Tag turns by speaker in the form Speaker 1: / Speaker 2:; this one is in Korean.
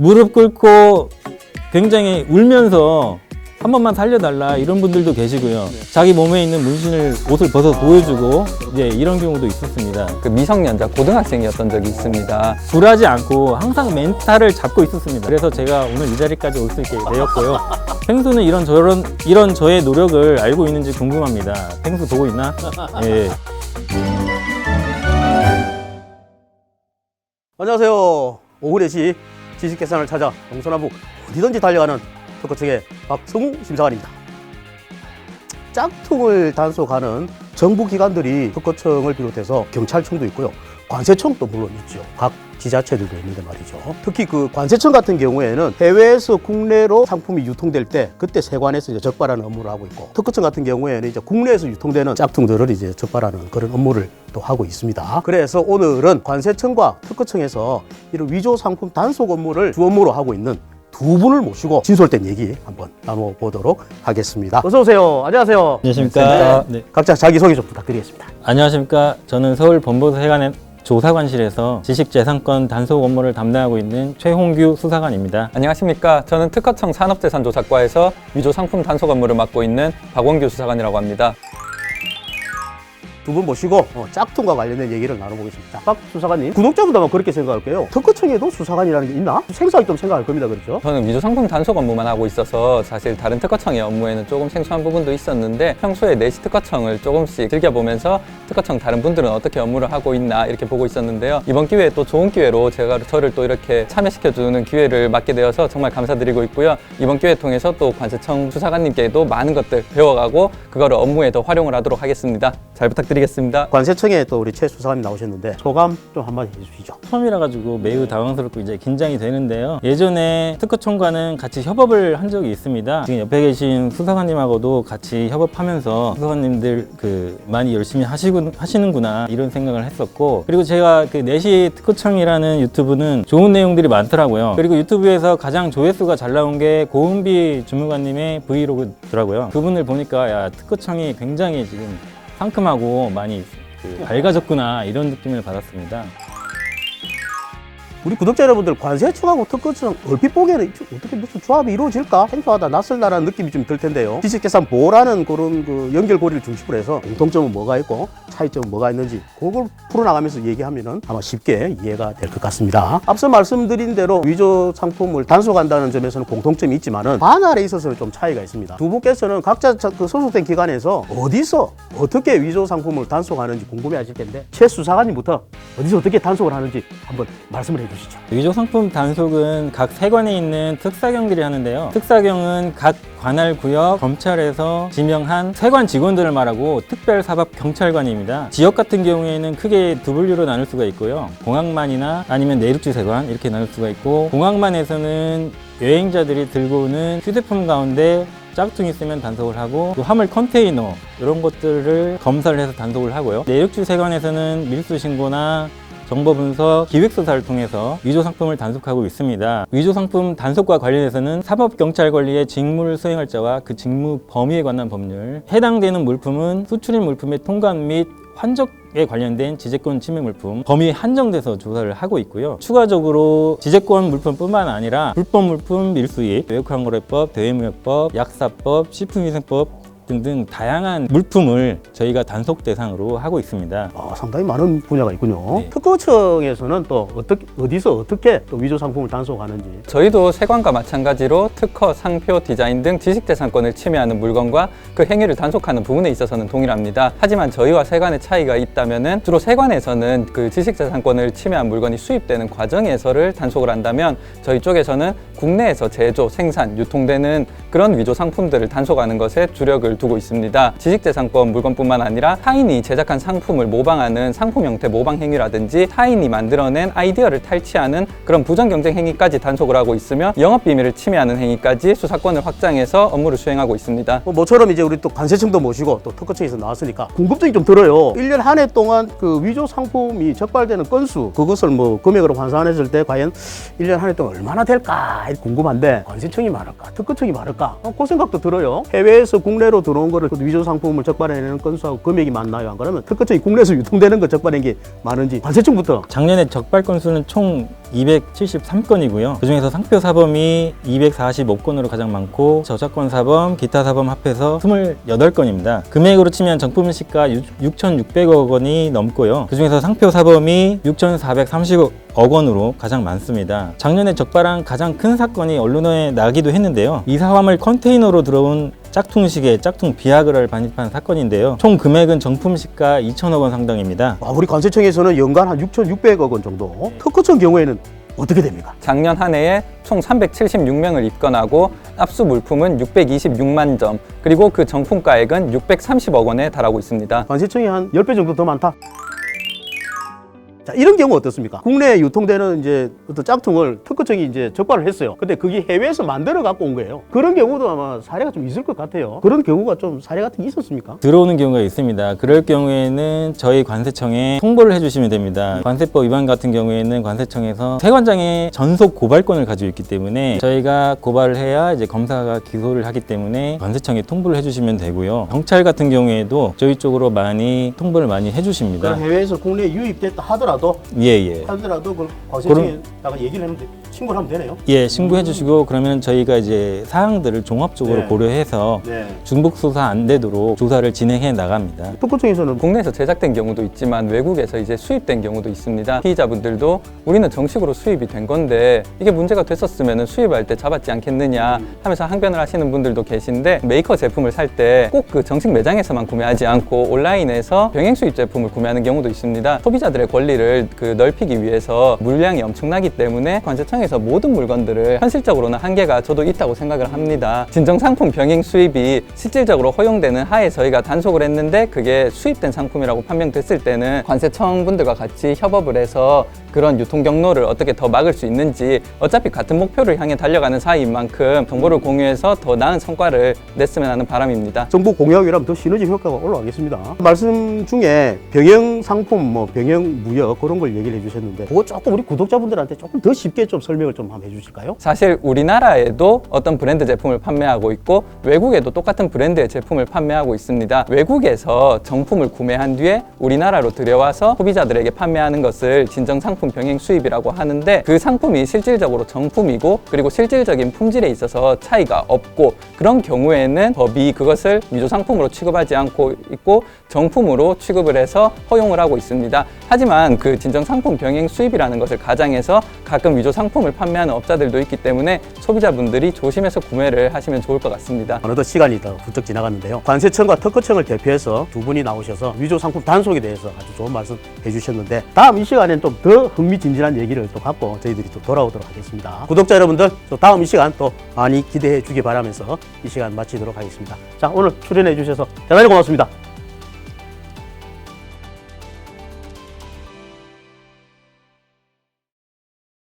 Speaker 1: 무릎 꿇고 굉장히 울면서 한 번만 살려달라 이런 분들도 계시고요. 자기 몸에 있는 문신을 옷을 벗어 보여주고 이제 이런 경우도 있었습니다.
Speaker 2: 그 미성년자 고등학생이었던 적이 있습니다.
Speaker 1: 굴하지 않고 항상 멘탈을 잡고 있었습니다. 그래서 제가 오늘 이 자리까지 올 수 있게 되었고요. 펭수는 이런 저런 이런 저의 노력을 알고 있는지 궁금합니다. 펭수 보고 있나? 예.
Speaker 3: 안녕하세요. 오후 4시 지식 계산을 찾아 동서남북 어디든지 달려가는 특허청의 박성우 심사관입니다. 짝퉁을 단속하는 정부기관들이 특허청을 비롯해서 경찰청도 있고요. 관세청도 물론 있죠. 각 지자체들도 있는데 말이죠. 특히 그 관세청 같은 경우에는 해외에서 국내로 상품이 유통될 때 그때 세관에서 이제 적발하는 업무를 하고 있고 특허청 같은 경우에는 이제 국내에서 유통되는 짝퉁들을 이제 적발하는 그런 업무를 또 하고 있습니다. 그래서 오늘은 관세청과 특허청에서 이런 위조 상품 단속 업무를 주 업무로 하고 있는 두 분을 모시고 진솔된 얘기 한번 나눠보도록 하겠습니다. 어서 오세요. 안녕하세요.
Speaker 1: 안녕하십니까? 네.
Speaker 3: 각자 자기 소개 좀 부탁드리겠습니다.
Speaker 1: 안녕하십니까. 저는 서울 범보도 세관의 조사관실에서 지식재산권 단속 업무를 담당하고 있는 최홍규 수사관입니다.
Speaker 2: 안녕하십니까. 저는 특허청 산업재산조사과에서 위조 상품 단속 업무를 맡고 있는 박원규 수사관이라고 합니다.
Speaker 3: 두 분 모시고 어, 짝퉁과 관련된 얘기를 나눠보겠습니다. 박 수사관님, 구독자분도 아마 그렇게 생각할 거예요. 특허청에도 수사관이라는 게 있나? 생소하게 좀 생각할 겁니다. 그렇죠?
Speaker 2: 저는 위조 상품 단속 업무만 하고 있어서 사실 다른 특허청의 업무에는 조금 생소한 부분도 있었는데 평소에 내시 특허청을 조금씩 즐겨보면서 특허청 다른 분들은 어떻게 업무를 하고 있나 이렇게 보고 있었는데요. 이번 기회에 또 좋은 기회로 제가 저를 또 이렇게 참여시켜주는 기회를 맡게 되어서 정말 감사드리고 있고요. 이번 기회 통해서 또 관세청 수사관님께도 많은 것들 배워가고 그거를 업무에 더 활용을 하도록 하겠습니다. 잘 부탁드리겠습니다.
Speaker 3: 관세청에 또 우리 최 수사관님 나오셨는데 소감 좀 한마디 해주시죠.
Speaker 1: 처음이라 가지고 매우 당황스럽고 이제 긴장이 되는데요. 예전에 특허청과는 같이 협업을 한 적이 있습니다. 지금 옆에 계신 수사관님하고도 같이 협업하면서 수사관님들 그 많이 열심히 하시군 하시는구나 이런 생각을 했었고 그리고 제가 그 내시 특허청이라는 유튜브는 좋은 내용들이 많더라고요. 그리고 유튜브에서 가장 조회수가 잘 나온 게 고은비 주무관님의 브이로그더라고요. 그분을 보니까 야 특허청이 굉장히 지금 상큼하고 많이 그 밝아졌구나 이런 느낌을 받았습니다.
Speaker 3: 우리 구독자 여러분들 관세청하고 특허청 얼핏 보기에는 어떻게 무슨 조합이 이루어질까? 생소하다, 낯설다라는 느낌이 좀 들 텐데요. 지식재산 보호라는 그런 그 연결고리를 중심으로 해서 공통점은 뭐가 있고 차이점은 뭐가 있는지 그걸 풀어나가면서 얘기하면은 아마 쉽게 이해가 될 것 같습니다. 앞서 말씀드린 대로 위조 상품을 단속한다는 점에서는 공통점이 있지만은 관할에 있어서는 좀 차이가 있습니다. 두 분께서는 각자 자- 그 소속된 기관에서 어디서 어떻게 위조 상품을 단속하는지 궁금해하실 텐데 최 수사관님부터 어디서 어떻게 단속을 하는지 한번 말씀을 해주 시죠.
Speaker 1: 위조 상품 단속은 각 세관에 있는 특사경들이 하는데요. 특사경은 각 관할 구역 검찰에서 지명한 세관 직원들을 말하고 특별사법경찰관입니다. 지역 같은 경우에는 크게 두 분류로 나눌 수가 있고요. 공항만이나 아니면 내륙지 세관 이렇게 나눌 수가 있고 공항만에서는 여행자들이 들고 오는 휴대폰 가운데 짝퉁이 있으면 단속을 하고 또 화물 컨테이너 이런 것들을 검사를 해서 단속을 하고요. 내륙지 세관에서는 밀수 신고나 정보 분석, 기획 수사를 통해서 위조 상품을 단속하고 있습니다. 위조 상품 단속과 관련해서는 사법 경찰 권리의 직무를 수행할 자와 그 직무 범위에 관한 법률, 해당되는 물품은 수출입 물품의 통관 및 환적에 관련된 지재권 침해 물품 범위에 한정돼서 조사를 하고 있고요. 추가적으로 지재권 물품뿐만 아니라 불법 물품 밀수입, 외국항거래법, 대외무역법, 약사법, 식품위생법 등등 다양한 물품을 저희가 단속 대상으로 하고 있습니다.
Speaker 3: 아, 상당히 많은 분야가 있군요.
Speaker 1: 네.
Speaker 3: 특허청에서는 또 어떻게 어디서 어떻게 또 위조 상품을 단속하는지
Speaker 2: 저희도 세관과 마찬가지로 특허, 상표, 디자인 등 지식재산권을 침해하는 물건과 그 행위를 단속하는 부분에 있어서는 동일합니다. 하지만 저희와 세관의 차이가 있다면은 주로 세관에서는 그 지식재산권을 침해한 물건이 수입되는 과정에서를 단속을 한다면 저희 쪽에서는 국내에서 제조, 생산, 유통되는 그런 위조 상품들을 단속하는 것에 주력을 두고 있습니다. 지식재산권 물건뿐만 아니라 타인이 제작한 상품을 모방하는 상품 형태 모방 행위라든지 타인이 만들어낸 아이디어를 탈취하는 그런 부정 경쟁 행위까지 단속을 하고 있으며 영업 비밀을 침해하는 행위까지 수사권을 확장해서 업무를 수행하고 있습니다.
Speaker 3: 뭐 모처럼 이제 우리 또 관세청도 모시고 또 특허청에서 나왔으니까 궁금증이 좀 들어요. 1년 한 해 동안 그 위조 상품이 적발되는 건수 그것을 뭐 금액으로 환산했을 때 과연 1년 한 해 동안 얼마나 될까 궁금한데 관세청이 말할까 특허청이 말할까 어, 그 생각도 들어요. 해외에서 국내로 들어온 거를 그 위조 상품을 적발해내는 건수하고 금액이 맞나요? 안 그러면 특허청이 국내에서 유통되는 거 적발한 게 많은지 관세청부터
Speaker 1: 작년에 적발 건수는 총 273건이고요. 그중에서 상표 사범이 245건으로 가장 많고 저작권 사범, 기타 사범 합해서 28건입니다. 금액으로 치면 정품 시가 6,600억 원이 넘고요. 그중에서 상표 사범이 6,430억 원으로 가장 많습니다. 작년에 적발한 가장 큰 사건이 언론에 나기도 했는데요. 이 사람을 컨테이너로 들어온 짝퉁 시계, 짝퉁 비아그라를 반입한 사건인데요. 총 금액은 정품 시가 2천억 원 상당입니다.
Speaker 3: 아, 우리 관세청에서는 연간 한 6,600억 원 정도 특허청 경우에는 어떻게 됩니까?
Speaker 2: 작년 한 해에 총 376명을 입건하고 압수 물품은 626만 점, 그리고 그 정품가액은 630억 원에 달하고 있습니다.
Speaker 3: 관세청이 한 10배 정도 더 많다. 자, 이런 경우 어떻습니까? 국내에 유통되는 이제 어떤 짝퉁을 특허청이 이제 적발을 했어요. 근데 그게 해외에서 만들어 갖고 온 거예요. 그런 경우도 아마 사례가 좀 있을 것 같아요. 그런 경우가 좀 사례 같은 게 있었습니까?
Speaker 1: 들어오는 경우가 있습니다. 그럴 경우에는 저희 관세청에 통보를 해주시면 됩니다. 관세법 위반 같은 경우에는 관세청에서 세관장의 전속 고발권을 가지고 있기 때문에 저희가 고발을 해야 이제 검사가 기소를 하기 때문에 관세청에 통보를 해주시면 되고요. 경찰 같은 경우에도 저희 쪽으로 많이 통보를 많이 해주십니다.
Speaker 3: 해외에서 국내에 유입됐다 하더라도
Speaker 1: 예 예.
Speaker 3: 하더라도 그 관세청에다가 얘기를 하면 돼. 신고를 하면 되네요.
Speaker 1: 예, 신고해 주시고 그러면 저희가 이제 사항들을 종합적으로
Speaker 3: 네.
Speaker 1: 고려해서
Speaker 3: 네.
Speaker 1: 중복 수사 안 되도록 조사를 진행해 나갑니다.
Speaker 3: 특허청에서는
Speaker 2: 국내에서 제작된 경우도 있지만 외국에서 이제 수입된 경우도 있습니다. 피의자분들도 우리는 정식으로 수입이 된 건데 이게 문제가 됐었으면 수입할 때 잡았지 않겠느냐 하면서 항변을 하시는 분들도 계신데 메이커 제품을 살 때 꼭 그 정식 매장에서만 구매하지 않고 온라인에서 병행 수입 제품을 구매하는 경우도 있습니다. 소비자들의 권리를 그 넓히기 위해서 물량이 엄청나기 때문에 관세청에서 모든 물건들을 현실적으로는 한계가 저도 있다고 생각을 합니다. 진정 상품 병행 수입이 실질적으로 허용되는 하에 저희가 단속을 했는데 그게 수입된 상품이라고 판명됐을 때는 관세청 분들과 같이 협업을 해서 그런 유통 경로를 어떻게 더 막을 수 있는지 어차피 같은 목표를 향해 달려가는 사이인 만큼 정보를 공유해서 더 나은 성과를 냈으면 하는 바람입니다.
Speaker 3: 정보 공유하기라면 더 시너지 효과가 올라가겠습니다. 말씀 중에 병영 상품, 뭐 병영 무역 그런 걸 얘기를 해주셨는데 그거 조금 우리 구독자분들한테 조금 더 쉽게 좀 설명 을 좀 한번 해주실까요?
Speaker 2: 사실 우리나라에도 어떤 브랜드 제품을 판매하고 있고 외국에도 똑같은 브랜드의 제품을 판매하고 있습니다. 외국에서 정품을 구매한 뒤에 우리나라로 들여와서 소비자들에게 판매하는 것을 진정 상품 병행 수입이라고 하는데 그 상품이 실질적으로 정품이고 그리고 실질적인 품질에 있어서 차이가 없고 그런 경우에는 법이 그것을 위조 상품으로 취급하지 않고 있고 정품으로 취급을 해서 허용을 하고 있습니다. 하지만 그 진정 상품 병행 수입이라는 것을 가장해서 가끔 위조 상품을 판매하는 업자들도 있기 때문에 소비자분들이 조심해서 구매를 하시면 좋을 것 같습니다.
Speaker 3: 어느덧 시간이 더 훌쩍 지나갔는데요. 관세청과 특허청을 대표해서 두 분이 나오셔서 위조 상품 단속에 대해서 아주 좋은 말씀 해주셨는데 다음 이 시간엔 좀 더 흥미진진한 얘기를 또 갖고 저희들이 또 돌아오도록 하겠습니다. 구독자 여러분들 또 다음 이 시간 또 많이 기대해 주기 바라면서 이 시간 마치도록 하겠습니다. 자 오늘 출연해 주셔서 대단히 고맙습니다.